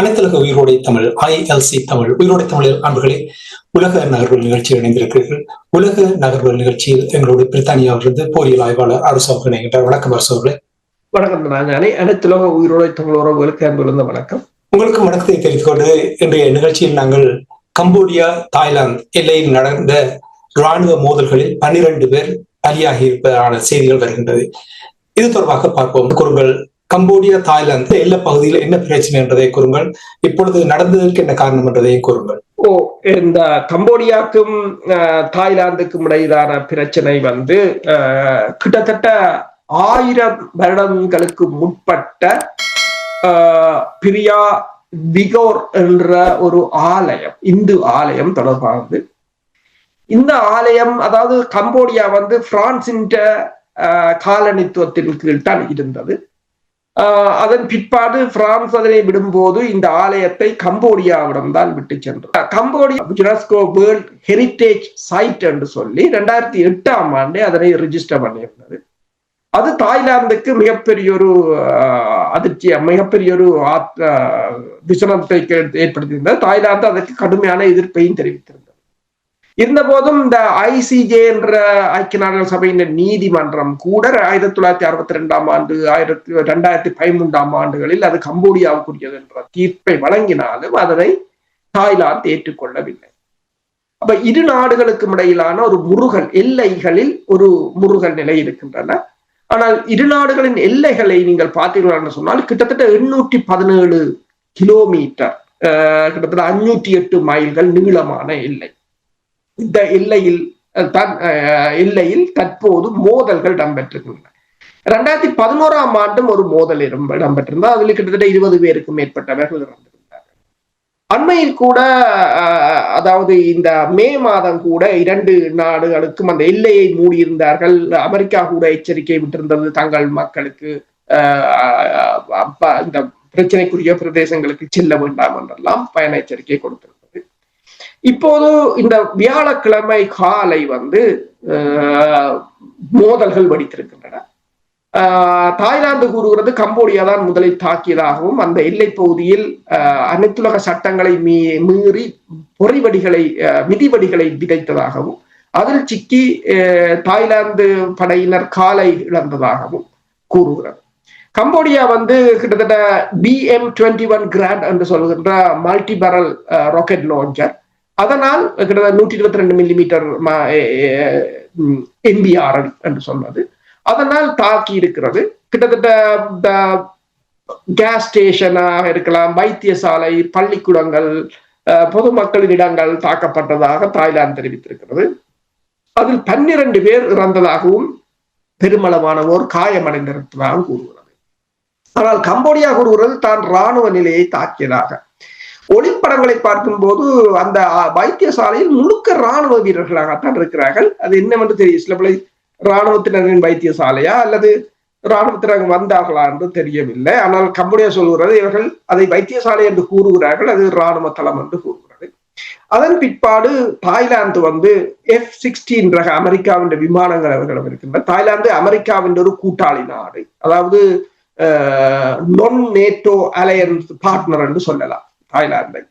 அனைத்துலக உயிரோடை தமிழ் ஐஎல்சி தமிழ் உயிரோடை தமிழர் அன்பர்களே உலக நகர்வுகள் நிகழ்ச்சியில் இணைந்திருக்கிறீர்கள். உலக நகர்வுகள் நிகழ்ச்சியில் எங்களோட பிரித்தானியாவிலிருந்து போரியல் ஆய்வாளர் அரசு அவர்கள் இணைகின்றார். வணக்கம் அரசு அவர்களே. வணக்கம் அனைத்துலக உயிரோடை தமிழ் உறவுகளுக்கு அன்பிருந்த வணக்கம். உங்களுக்கு வணக்கத்தை தெரிவித்துக் கொண்டு இன்றைய நிகழ்ச்சியில் நாங்கள் கம்போடியா தாய்லாந்து எல்லையில் நடந்த ராணுவ மோதல்களில் பன்னிரண்டு பேர் பலியாகி இருப்பதான செய்திகள் வருகின்றது. இது தொடர்பாக பார்ப்போம். கூறுங்கள் கம்போடியா தாய்லாந்து எல்லை பகுதியில் என்ன பிரச்சனை என்றதை கூறுங்கள். இப்பொழுது நடந்ததற்கு என்ன காரணம் என்றதையும் கூறுங்கள். ஓ இந்த கம்போடியாக்கும் தாய்லாந்துக்கும் இடையிலான பிரச்சனை வந்து கிட்டத்தட்ட ஆயிரம் வருடங்களுக்கு முற்பட்ட பிரியா விகோர் என்ற ஒரு ஆலயம் இந்து ஆலயம் தொடர்பானது. இந்த ஆலயம் அதாவது கம்போடியா வந்து பிரான்சின் காலனித்துவத்தின் கீழ் தான் இருந்தது. அதன் பிற்பாடு பிரான்ஸ் அதனை விடும்போது இந்த ஆலயத்தை கம்போடியாவிடம் தான் விட்டு சென்றது. Cambodia UNESCO world heritage site என்று சொல்லி ரெண்டாயிரத்தி எட்டாம் ஆண்டே அதனை ரிஜிஸ்டர் பண்ணியிருந்தது. அது தாய்லாந்துக்கு மிகப்பெரிய ஒரு ஆஹ், அதிர்ச்சி மிகப்பெரிய ஒரு ஆத்- ஆஹ், விசனத்தை ஏற்படுத்தியிருந்தது. தாய்லாந்து அதற்கு கடுமையான எதிர்ப்பையும் தெரிவித்திருந்தது. இருந்த போதும் இந்த ஐசிஜே என்ற ஐக்கிய நாடுகள் சபையின் நீதிமன்றம் கூட ஆயிரத்தி தொள்ளாயிரத்தி அறுபத்தி ரெண்டாம் ஆண்டு ஆயிரத்தி ரெண்டாயிரத்தி பதிமூன்றாம் ஆண்டுகளில் அது கம்போடியாவுக்குரியது என்ற தீர்ப்பை வழங்கினாலும் அதனை தாய்லாந்து ஏற்றுக்கொள்ளவில்லை. அப்ப இரு நாடுகளுக்கும் இடையிலான ஒரு முருகல் எல்லைகளில் ஒரு முருகல் நிலை இருக்கின்றன. ஆனால் இரு நாடுகளின் எல்லைகளை நீங்கள் பார்த்தீர்கள் என்று சொன்னால் கிட்டத்தட்ட எண்ணூற்றி பதினேழு கிலோமீட்டர் அஹ், கிட்டத்தட்ட அஞ்சூற்றி எட்டு மைல்கள் நீளமான எல்லை. இந்த எல்லையில் தன் எல்லையில் தற்போது மோதல்கள் இடம்பெற்றிருக்கின்றன. ரெண்டாயிரத்தி பதினோராம் ஆண்டும் ஒரு மோதல் இடம்பெற்றிருந்தது. அதில் கிட்டத்தட்ட இருபது பேருக்கும் மேற்பட்டவர்கள் இறந்திருந்தார்கள். அண்மையில் கூட அதாவது இந்த மே மாதம் கூட இரண்டு நாடுகளுக்கும் அந்த எல்லையை மூடியிருந்தார்கள். அமெரிக்கா கூட எச்சரிக்கை விட்டிருந்தது தங்கள் மக்களுக்கு அஹ், இந்த பிரச்சனைக்குரிய பிரதேசங்களுக்கு செல்ல வேண்டாம் என்றெல்லாம் பயண எச்சரிக்கை கொடுத்திருந்தது இப்போது இந்த வியாழக்கிழமை காலை வந்து மோதல்கள் வெடித்திருக்கின்றன. தாய்லாந்து கூறுகிறது கம்போடியா தான் முதலில் தாக்கியதாகவும் அந்த எல்லை பகுதியில் அனைத்துலக சட்டங்களை மீ மீறி பொறிவடிகளை மிதிவடிகளை விதைத்ததாகவும் அதில் சிக்கி தாய்லாந்து படையினர் காலை இழந்ததாகவும் கூறுகிறது. கம்போடியா வந்து கிட்டத்தட்ட பிஎம் டுவெண்ட்டி ஒன் கிராண்ட் என்று சொல்கின்ற மல்டிபரல் ராக்கெட் லான்ச்சர் அதனால் கிட்டத்தட்ட நூற்றி இருபத்தி ரெண்டு மில்லிமீட்டர் எம்பிஆர் என்று சொன்னது. அதனால் தாக்கி இருக்கிறது. கிட்டத்தட்ட இந்த கேஸ் ஸ்டேஷனாக இருக்கலாம் வைத்தியசாலை பள்ளிக்கூடங்கள் அஹ், பொதுமக்களின் இடங்கள் தாக்கப்பட்டதாக தாய்லாந்து தெரிவித்திருக்கிறது. அதில் பன்னிரண்டு பேர் இறந்ததாகவும் பெருமளவானவோர் காயமடைந்திருப்பதாகவும் கூறுகிறது. ஆனால் கம்போடியா கூறுகிறது தான் ராணுவ நிலையை தாக்கியதாக ஒளிப்படங்களை பார்க்கும் போது அந்த வைத்தியசாலையில் முழுக்க ராணுவ வீரர்களாகத்தான் இருக்கிறார்கள். அது என்னவென்று தெரியும் சில பிள்ளை ராணுவத்தினரின் வைத்தியசாலையா அல்லது இராணுவத்தினர் வந்தார்களா என்று தெரியவில்லை. ஆனால் கம்பெனியா சொல்கிறது இவர்கள் அதை வைத்தியசாலை என்று கூறுகிறார்கள் அது ராணுவ தளம் என்று கூறுகிறது. அதன் பிற்பாடு தாய்லாந்து வந்து எஃப் சிக்ஸ்டீன் ரக அமெரிக்காவின் விமானங்கள் அவர்களிடம் இருக்கின்றன. தாய்லாந்து அமெரிக்காவின் ஒரு கூட்டாளி நாடு. அதாவது நொன் நேட்டோ அலையன்ஸ் பார்ட்னர் என்று சொல்லலாம். தாய்லாந்தை.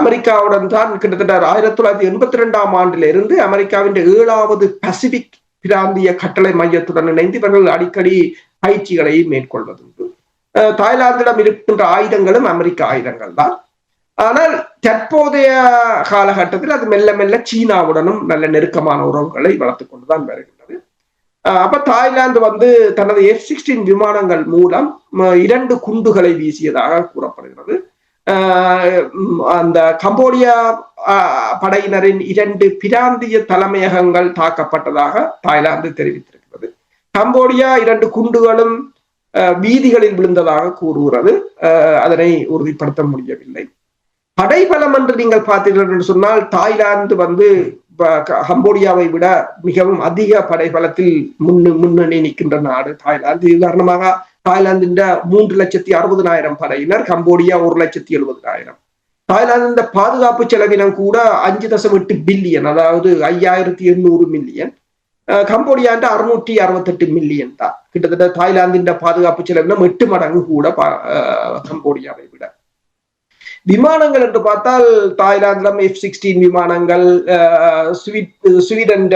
அமெரிக்காவுடன் தான் கிட்டத்தட்ட ஆயிரத்தி தொள்ளாயிரத்தி எண்பத்தி ரெண்டாம் ஆண்டிலிருந்து அமெரிக்காவின் ஏழாவது பசிபிக் பிராந்திய கட்டளை மையத்துடன் இணைந்து இவர்கள் அடிக்கடி பயிற்சிகளை மேற்கொள்வதுண்டு. தாய்லாந்திடம் இருக்கின்ற ஆயுதங்களும் அமெரிக்க ஆயுதங்கள் தான். ஆனால் தற்போதைய காலகட்டத்தில் அது மெல்ல மெல்ல சீனாவுடனும் நல்ல நெருக்கமான உறவுகளை வளர்த்துக் கொண்டுதான் வருகின்றது. அப்ப தாய்லாந்து வந்து தனது எஃப் சிக்ஸ்டீன் விமானங்கள் மூலம் இரண்டு குண்டுகளை வீசியதாக கூறப்படுகிறது. அந்த கம்போடியா படையினரின் இரண்டு பிராந்திய தலைமையகங்கள் தாக்கப்பட்டதாக தாய்லாந்து தெரிவித்திருக்கிறது. கம்போடியா இரண்டு குண்டுகளும் வீதிகளில் விழுந்ததாக கூறுகிறது. அஹ், அதனை உறுதிப்படுத்த முடியவில்லை. படைபலம் என்று நீங்கள் பார்த்தீர்கள் என்று சொன்னால் தாய்லாந்து வந்து கம்போடியாவை விட மிகவும் அதிக படைபலத்தில் முன்னு முன்னணி நிற்கின்ற நாடு தாய்லாந்து. உதாரணமாக தாய்லாந்தின் மூன்று லட்சத்தி அறுபதனாயிரம் படையினர் கம்போடியா ஒரு லட்சத்தி எழுபதனாயிரம். தாய்லாந்து இந்த பாதுகாப்பு செலவினம் கூட அஞ்சு தசம் எட்டு பில்லியன் அதாவது ஐயாயிரத்தி எண்ணூறு மில்லியன். கம்போடியாண்ட அறுநூற்றி அறுபத்தெட்டு மில்லியன் தான் கிட்டத்தட்ட தாய்லாந்தின் பாதுகாப்பு செலவினம் எட்டு மடங்கு கூட பா- கம்போடியாவை விட. விமானங்கள் என்று பார்த்தால் தாய்லாந்திலும் எஃப் சிக்ஸ்டீன் விமானங்கள் ஸ்வீட் ஸ்வீடன்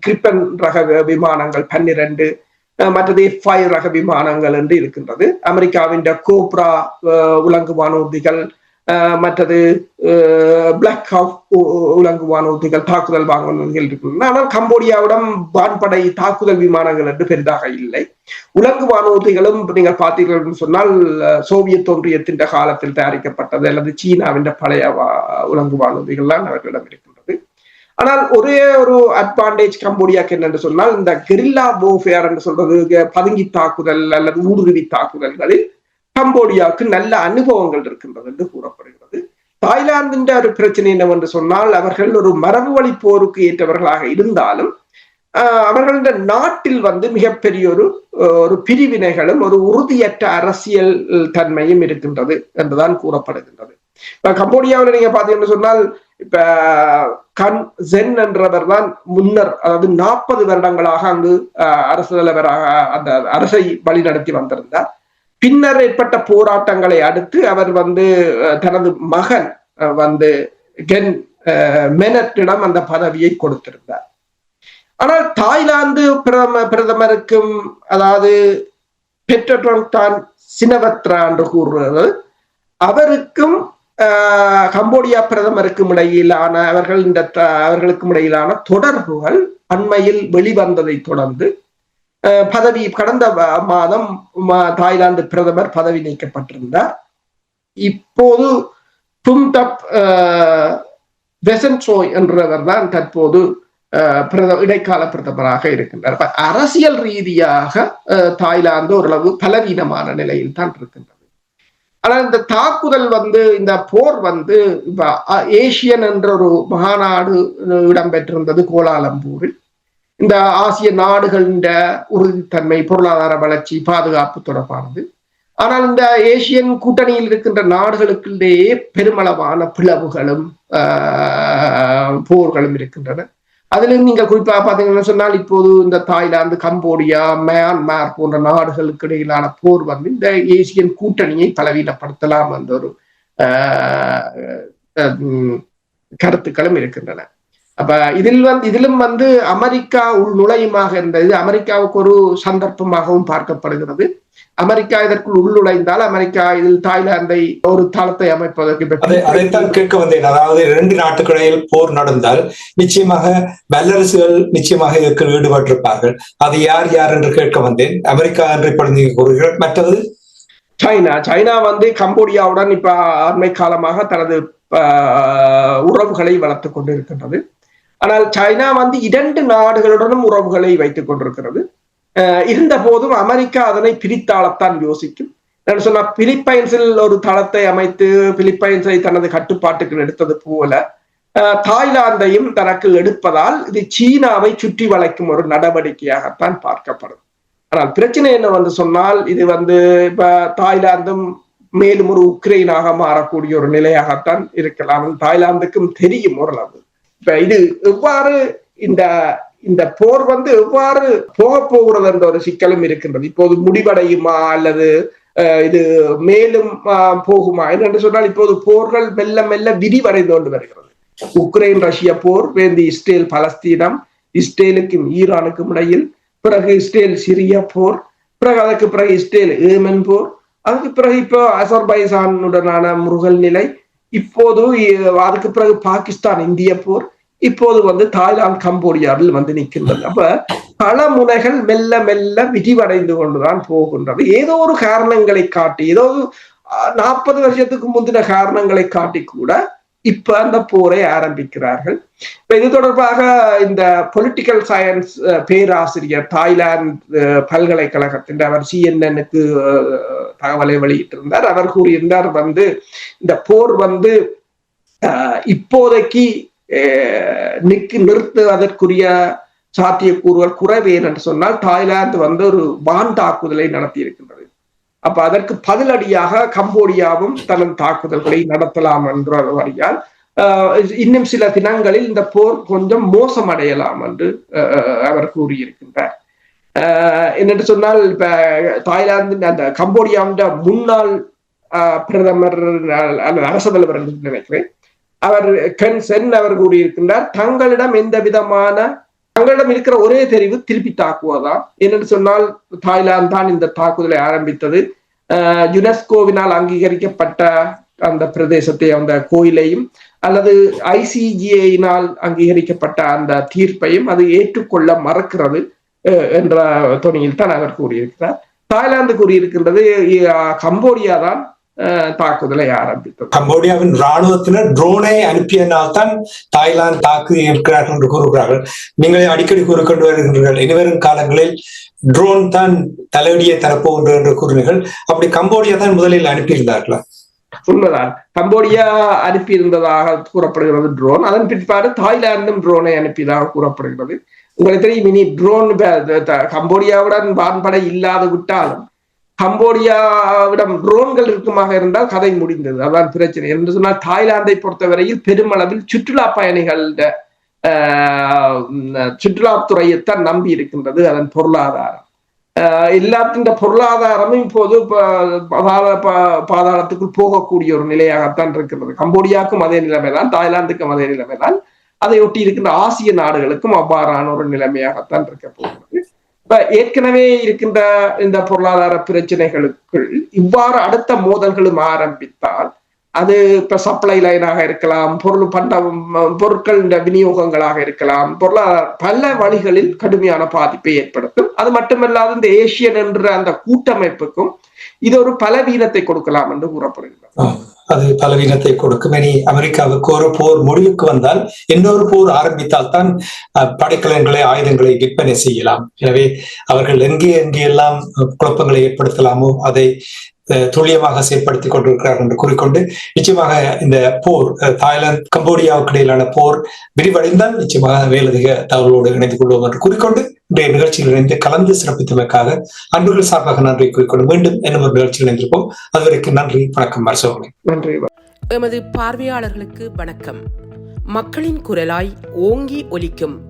கிரிப்பன் ரக வி- விமானங்கள் பன்னிரண்டு மற்றது எஃப் ஐ ரக விமானங்கள் என்று இருக்கின்றது. அமெரிக்காவின் கோப்ரா அஹ், உலங்கு வானூர்திகள் மற்றது பிளாக் ஹாஃப் உலங்கு வானூர்திகள் தாக்குதல் வானூர்திகள் இருக்கின்றன. ஆனால் கம்போடியாவிடம் வான்படை தாக்குதல் விமானங்கள் என்று பெரிதாக இல்லை. உலங்கு வானூர்திகளும் நீங்கள் பார்த்தீர்கள் என்று சொன்னால் சோவியத் ஒன்றியத்தின் காலத்தில் தயாரிக்கப்பட்டது அல்லது சீனாவின் பழைய உலங்கு வானூர்திகள் தான் அவர்களிடம் இருக்கு. ஆனால் ஒரே ஒரு அட்வான்டேஜ் கம்போடியாக்கு என்னென்று சொன்னால் இந்த கெரில்லா போஃபேர் என்று சொல்றது பதுங்கி தாக்குதல் அல்லது ஊடுருவி தாக்குதல்களில் கம்போடியாவுக்கு நல்ல அனுபவங்கள் இருக்கின்றது என்று கூறப்படுகிறது. தாய்லாந்தின் ஒரு பிரச்சனை என்னவென்று சொன்னால் அவர்கள் ஒரு மரபு வழி போருக்கு ஏற்றவர்களாக இருந்தாலும் ஆஹ் இந்த நாட்டில் வந்து மிகப்பெரிய ஒரு ஒரு பிரிவினைகளும் ஒரு உறுதியற்ற அரசியல் தன்மையும் இருக்கின்றது என்றுதான் கூறப்படுகின்றது. கம்போடியாவில் நீங்க பாத்தீங்கன்னு சொன்னால் இப்ப கன் ஜென் என்றவர் தான் முன்னர் அதாவது நாற்பது வருடங்களாக அங்கு ஆஹ், அரசு தலைவராக அந்த அரசை வழிநடத்தி வந்திருந்தார். பின்னர் ஏற்பட்ட போராட்டங்களை அடுத்து அவர் வந்து தனது மகன் அஹ், வந்து கென் அஹ், மெனட்டிடம் அந்த பதவியை கொடுத்திருந்தார். ஆனால் தாய்லாந்து பிரதம பிரதமருக்கும் அதாவது பெற்றோர் தான் சினவத்ரா என்று கூறுகிறது அவருக்கும் கம்போடியா பிரதமருக்கும் இடையிலான அவர்கள் இந்த த- அவர்களுக்கும் இடையிலான தொடர்புகள் அண்மையில் வெளிவந்ததை தொடர்ந்து ஆஹ், பதவி கடந்த மாதம் தாய்லாந்து பிரதமர் பதவி நீக்கப்பட்டிருந்தார். இப்போது பும்தப் வெசன்சோய் என்றவர் தான் தற்போது ஆஹ், பிரத இடைக்கால பிரதமராக இருக்கின்றார். அரசியல் ரீதியாக தாய்லாந்து ஓரளவு பலவீனமான நிலையில் தான் இருக்கின்றனர் ஆனால் இந்த தாக்குதல் வந்து இந்த போர் வந்து இப்ப ஏசியன் என்ற ஒரு மகாநாடு இடம்பெற்றிருந்தது கோலாலம்பூரில். இந்த ஆசிய நாடுகளின் உறுதித்தன்மை பொருளாதார வளர்ச்சி பாதுகாப்பு தொடர்பானது. ஆனால் இந்த ஏசியன் கூட்டணியில் இருக்கின்ற நாடுகளுக்கிடையே பெருமளவான பிளவுகளும் போர்களும் இருக்கின்றன. அதிலும் நீங்கள் குறிப்பாக பார்த்தீங்கன்னா சொன்னால் இப்போது இந்த தாய்லாந்து கம்போடியா மியான்மார் போன்ற நாடுகளுக்கு இடையிலான போர் வந்து இந்த ஏசியன் கூட்டணியை பலவீனப்படுத்தலாம் என்ற ஒரு ஆஹ், உம், கருத்துக்களும் இருக்கின்றன. அப்ப இதில் வந்து இதிலும் வந்து அமெரிக்கா உள் நுழையுமாக இருந்தது. அமெரிக்காவுக்கு ஒரு சந்தர்ப்பமாகவும் பார்க்கப்படுகிறது. அமெரிக்கா இதற்குள் உள்நுழைந்தால் அமெரிக்கா இதில் தாய்லாந்தை ஒரு தளத்தை அமைப்பதற்கு அதைத்தான் கேட்க வந்தேன். அதாவது இரண்டு நாட்டுக்கிடையில் போர் நடந்தால் நிச்சயமாக வல்லரசுகள் நிச்சயமாக இதற்கு ஈடுபட்டிருப்பார்கள். அது யார் யார் என்று கேட்க வந்தேன். அமெரிக்கா என்று இப்பொழுது நீங்கள் கூறுகிறீர்கள். மற்றது? சைனா. சைனா வந்து கம்போடியாவுடன் இப்ப அண்மை காலமாக தனது உறவுகளை வளர்த்துக் கொண்டிருக்கின்றது. ஆனால் சைனா வந்து இரண்டு நாடுகளுடனும் உறவுகளை வைத்துக் கொண்டிருக்கிறது. ஆஹ், இருந்த போதும் அமெரிக்கா அதனை பிரித்தாளத்தான் யோசிக்கும். நான் சொன்ன பிலிப்பைன்ஸில் ஒரு தளத்தை அமைத்து பிலிப்பைன்ஸை தனது கட்டுப்பாட்டுக்கு எடுத்தது போல ஆஹ், தாய்லாந்தையும் தனக்கு எடுப்பதால் இது சீனாவை சுற்றி வளைக்கும் ஒரு நடவடிக்கையாகத்தான் பார்க்கப்படும். ஆனால் பிரச்சனை என்ன வந்து சொன்னால் இது வந்து இப்ப தாய்லாந்தும் மேலும் ஒரு உக்ரைனாக மாறக்கூடிய ஒரு நிலையாகத்தான் இருக்கலாம். தாய்லாந்துக்கும் தெரியும் ஓரளவு. இது எவ்வாறு இந்த இந்த போர் வந்து எவ்வாறு போக போகிறது என்ற ஒரு சிக்கலும் இருக்கின்றது. இப்போது முடிவடையுமா அல்லது இது மேலும் போகுமா? என்று சொன்னால் இப்போது போர்கள் மெல்ல மெல்ல விரிவடைந்து கொண்டு வருகிறது. உக்ரைன் ரஷ்ய போர் வேந்து இஸ்ரேல் பலஸ்தீனம் இஸ்ரேலுக்கும் ஈரானுக்கும் இடையில் பிறகு இஸ்ரேல் சிரியா போர் பிறகு அதற்கு பிறகு இஸ்ரேல் ஏமன் போர் அதுக்கு பிறகு இப்போ அசர்பைசானுடனான முருகல் நிலை இப்போது அதுக்கு பிறகு பாகிஸ்தான் இந்திய போர் இப்போது வந்து தாய்லாந்து கம்போடியாவில் வந்து நிற்கின்றது. அப்ப களமுனைகள் மெல்ல மெல்ல விரிவடைந்து கொண்டுதான் போகின்றது. ஏதோ ஒரு காரணங்களை காட்டி ஏதோ நாற்பது வருஷத்துக்கு முந்தின காரணங்களை காட்டி கூட இப்ப அந்த போரை ஆரம்பிக்கிறார்கள். இப்ப இது தொடர்பாக இந்த பொலிட்டிக்கல் சயின்ஸ் பேராசிரியர் தாய்லாந்து பல்கலைக்கழகத்தின் அவர் சிஎன்எனுக்கு தகவலை வெளியிட்டிருந்தார். அவர் கூறியிருந்தார் வந்து இந்த போர் வந்து இப்போதைக்கு அஹ், நிக்கு நிறுத்துவதற்குரிய சாத்தியக்கூறுகள் குறைவே என்று சொன்னால் தாய்லாந்து வந்து ஒரு வான் தாக்குதலை நடத்தி இருக்கின்றது அப்ப அதற்கு பதிலடியாக கம்போடியாவும் தனது தாக்குதல்களை நடத்தலாம் என்ற வழியால் இன்னும் சில தினங்களில் இந்த போர் கொஞ்சம் மோசமடையலாம் என்று அவர் கூறியிருக்கின்றார். ஆஹ் என்னென்று சொன்னால் இப்ப தாய்லாந்து அந்த கம்போடியாவின் முன்னாள் ஆஹ் பிரதமர் அல்லது அரசு தலைவர் என்று நினைக்கிறேன். அவர் கென் சென் அவர் கூறியிருக்கின்றார் தங்களிடம் எந்த விதமான தங்களிடம் இருக்கிற ஒரே தெரிவு திருப்பி தாக்குவதுதான் என்னென்று சொன்னால் தாய்லாந்து தான் இந்த தாக்குதலை ஆரம்பித்தது. யுனெஸ்கோவினால் அங்கீகரிக்கப்பட்ட அந்த பிரதேசத்தை அந்த கோயிலையும் அல்லது ஐசிஜிஐனால் அங்கீகரிக்கப்பட்ட அந்த தீர்ப்பையும் அது ஏற்றுக்கொள்ள மறக்கிறது என்ற துணியில் தான் அவர் கூறியிருக்கிறார். தாய்லாந்து கூறியிருக்கின்றது கம்போடியா தான் தாக்குதலை ஆரம்பித்தது கம்போடியாவின் ராணுவத்தினர் ட்ரோனை அனுப்பியனால் தான் தாய்லாந்து தாக்கு இருக்கிறார்கள் என்று கூறுகிறார்கள் நீங்கள் அடிக்கடி கூறிக்கொண்டு வருகின்றீர்கள் இனிவரும் காலங்களில் ட்ரோன் தான் தலையடியை தரப்போகின்ற என்று கூறினீர்கள் அப்படி கம்போடியா தான் முதலில் அனுப்பியிருந்தார்களா உண்மைதான் கம்போடியா அனுப்பியிருந்ததாக கூறப்படுகிறது ட்ரோன் அதன் பிற்பாடு தாய்லாந்தும் ட்ரோனை அனுப்பியதாக கூறப்படுகிறது உங்களுக்கு தெரியும் இனி ட்ரோன் கம்போடியாவுடன் வான்படை இல்லாது விட்டாலும் கம்போடியாவிடம் ட்ரோன்கள் இருக்குமாக இருந்தால் கதை முடிந்தது. அதான் பிரச்சனை. என்று சொன்னால் தாய்லாந்தை பொறுத்தவரையில் பெருமளவில் சுற்றுலா பயணிகள் சுற்றுலாத்துறையைத்தான் நம்பி இருக்கின்றது அதன் பொருளாதாரம். ஆஹ் எல்லாத்தின் பொருளாதாரமும் இப்போது பாதாள பா- பாதாளத்துக்குள் போகக்கூடிய ஒரு நிலையாகத்தான் இருக்கிறது. கம்போடியாவுக்கும் அதே நிலைமைதான் தாய்லாந்துக்கும் அதே நிலைமைதான். அதை ஒட்டி இருக்கின்ற ஆசிய நாடுகளுக்கும் அவ்வாறான ஒரு நிலைமையாகத்தான் இருக்க போகிறது. இப்ப ஏற்கனவே இருக்கின்ற இந்த பொருளாதார பிரச்சனைகளுக்குள் இவ்வாறு அடுத்த மோதல்களும் ஆரம்பித்தால் அது இப்ப சப்ளை லைனாக இருக்கலாம் பொருள் பண்ட பொருட்கள் விநியோகங்களாக இருக்கலாம் பொருளாதார பல வழிகளில் கடுமையான பாதிப்பை ஏற்படுத்தும். அது மட்டுமல்லாது இந்த ஏசியன் என்ற அந்த கூட்டமைப்புக்கும் இது ஒரு பலவீனத்தை கொடுக்கலாம் என்று கூறப்படுகிறது. அது பலவீனத்தை கொடுக்கும். இனி அமெரிக்காவுக்கு ஒரு போர் முடிவுக்கு வந்தால் இன்னொரு போர் ஆரம்பித்தால் தான் படைக்கலன்களை ஆயுதங்களை விற்பனை செய்யலாம். எனவே அவர்கள் எங்கே எங்கே எல்லாம் குழப்பங்களை ஏற்படுத்தலாமோ அதை துல்லியமாக செயற்படுத்திக் கொண்டிருக்கிறார்கள் என்று கூறிக்கொண்டு நிச்சயமாக இந்த போர் தாய்லாந்து கம்போடியாவுக்கு இடையிலான போர் விரிவடைந்தால் நிச்சயமாக மேலதிக தகவலோடு இணைந்து கொள்வோம் என்று கூறிக்கொண்டு இன்றைய நிகழ்ச்சியில் இணைந்து கலந்து சிறப்பித்தமைக்காக அன்புகள் சார்பாக நன்றி கூறிக்கொண்டு மீண்டும் இன்னும் ஒரு நிகழ்ச்சியில் இணைந்திருப்போம். அதுவரைக்கும் நன்றி வணக்கம் மருசோகனை நன்றி எமது பார்வையாளர்களுக்கு வணக்கம். மக்களின் குரலாய் ஓங்கி ஒலிக்கும்